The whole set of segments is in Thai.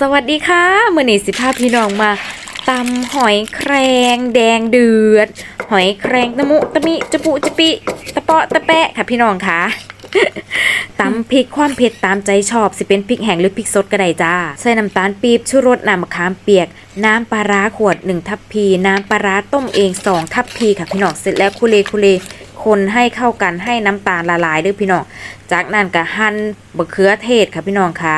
สวัสดีค่ะมื่อนี้สิพาพี่น้องมาตำหอยแครงแดงเดือด หอยแครงตะมุตะมิจะปุจะปิตะเปาะตะแปะค่ะพี่น้องค่ะตำพริกความเผ็ดตามใจชอบสิเป็นพริกแห้งหรือพริกสดก็ได้จ้า ใส่น้ำตาลปี๊บชูรสน้ำมะขามเปียก น้ำปลาร้าขวด 1 ทัพพี น้ำปลาร้าต้มเอง2ทัพพีค่ะพี่น้องเสร็จแล้วคุเลคุเลคนให้เข้ากันให้น้ำตาลละลายด้วยพี่น้อง จากนั้นก็หั่นบะเขือเทศค่ะพี่น้องค่ะ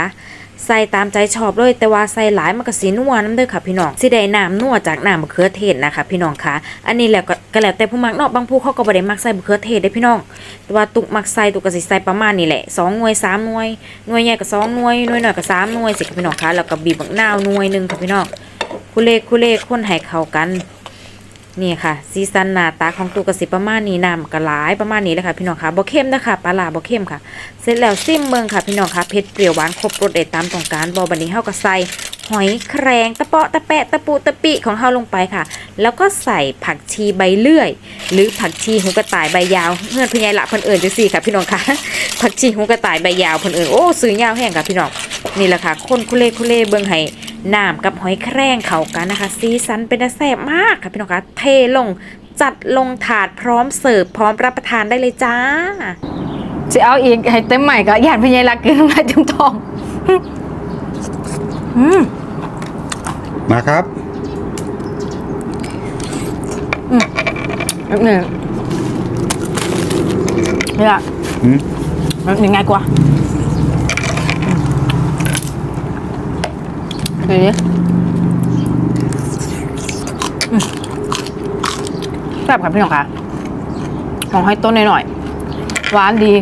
ใส่ตามใจชอบเลยแต่ว่าใส่หลายมันก็สีนัวน้ำเด้อค่ะพี่น้องสิได้น้ำนัวจากน้ำมะเขือเทศนะคะ พี่น้องคะอันนี้แล้วก็แล้วแต่ผู้มักเนาะบางผู้เขาก็บ่ได้มักใส่มะเขือเทศได้พี่น้อง แต่ว่าตุกมักใส่ตุกก็สิใส่ประมาณนี้แหละสองหน่วยสามหน่วยหน่วยใหญ่ก็สองหน่วยหน่วยน้อยก็สามหน่วยสิค่ะพี่น้องคะแล้วก็บีบบักนาวหน่วยหนึงค่ะพี่น้องคุเลคุเลคนให้เข้ากัน นี่ค่ะซีซันหน้าตาของตูกระสิประมาณนี้น้ำก็หลายประมาณนี้เลยค่ะ พี่น้องค่ะบ่เข้มนะคะปลาหลาบ่เข้มค่ะ เสร็จแล้วซิมเมืองค่ะ พี่น้องค่ะเผ็ดเปรี้ยวหวานครบรสเด็ดตามต้องการบอบันนี้เฮาก็ใส่หอยแครงตะเปาะตะแปะตะปูตะปิของเฮาลงไปค่ะ แล้วก็ใส่ผักชีใบเลื่อย หรือผักชีหูกระต่ายใบยาวเพื่อนพญายละเพิ่นเอิญจังซี่ค่ะ พี่น้องค่ะผักชีหูกระต่ายใบยาวเพิ่นเอิญโอ้ซื้อยาวแห้งค่ะพี่น้องนี่แหละค่ะคนคุเล่คุเล่เบิ่งให้น้ำกับหอยแครงเข้ากันนะคะสีสันเป็นตาแซ่บมากค่ะพี่น้องค่ะเทลงจัดลงถาดพร้อมเสิร์ฟพร้อมรับประทานได้เลยจ้าจะเอาอีกให้เต็มใหม่ก็ยานพญายรักกินน้ำลายจุ่มทองอืมมาครับแบบหนึ่งเนี่ยอืมแบบหนึ่งง่ายกว่า เดี๋ยแซ่บครับพี่น้องค่ะของให้ต้นหน่อยๆหวานดี